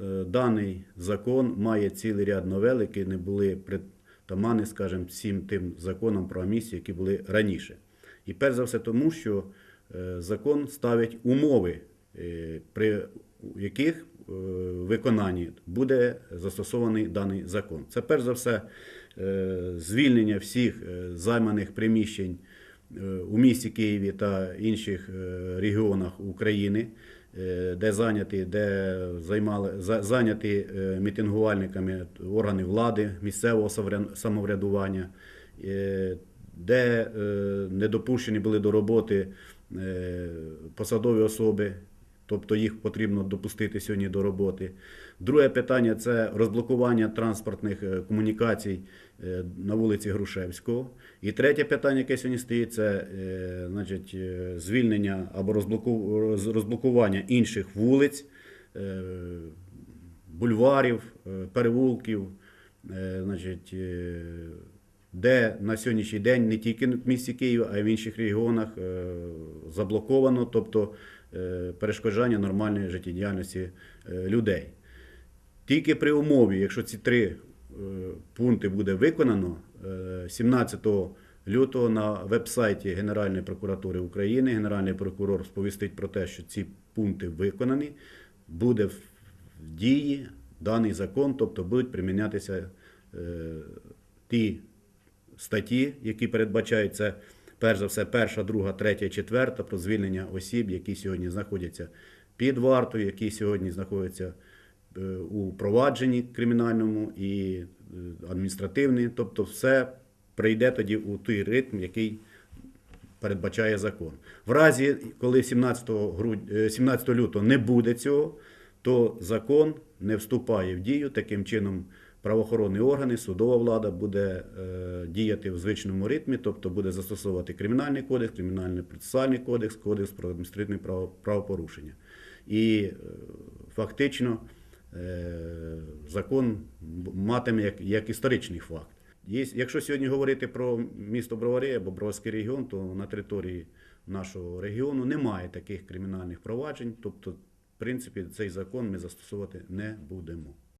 е, даний закон має цілий ряд новел, які не були притаманні, скажімо, всім тим законам про амністію, які були раніше. І перш за все тому, що е, закон ставить умови, е, при яких виконанні буде застосований даний закон. Це перш за все звільнення всіх займаних приміщень у місті Києві та інших регіонах України, де зайняті, де займали за- зайняті е, мітингувальниками органи влади, місцевого самовря- самоврядування, е, де е, не допущені були до роботи е, посадові особи, тобто їх потрібно допустити сьогодні до роботи. Друге питання це розблокування транспортних е, комунікацій е, на вулиці Грушевського. І третє питання, яке сьогодні стоїть, це е, значить, звільнення або розблокування інших вулиць, бульварів, переулків, е, значить, де на сьогоднішній день не тільки в місті Києві, а й в інших регіонах заблоковано, тобто перешкоджання нормальної життєдіяльності е, людей. Тільки при умові, якщо ці три е, пункти буде виконано, е, 17 лютого на веб-сайті Генеральної прокуратури України Генеральний прокурор сповістить про те, що ці пункти виконані, буде в дії даний закон, тобто будуть примінятися е, ті статті, які передбачають це, перш за все, перша, друга, третя, четверта про звільнення осіб, які сьогодні знаходяться під вартою, які сьогодні знаходяться е, у провадженні кримінальному і е, адміністративному. Тобто, все прийде тоді у той ритм, який передбачає закон. В разі, коли 17, груд... е, 17 лютого не буде цього, то закон не вступає в дію. Таким чином, правоохоронні органи, судова влада буде е, діяти в звичному ритмі, тобто буде застосовувати кримінальний кодекс, кримінальний процесуальний кодекс, кодекс про адміністративне правопорушення. І е, фактично е, закон матиме як, як історичний факт. Якщо сьогодні говорити про місто Бровари або Броварський регіон, то на території нашого регіону немає таких кримінальних проваджень. Тобто, в принципі, цей закон ми застосовувати не будемо.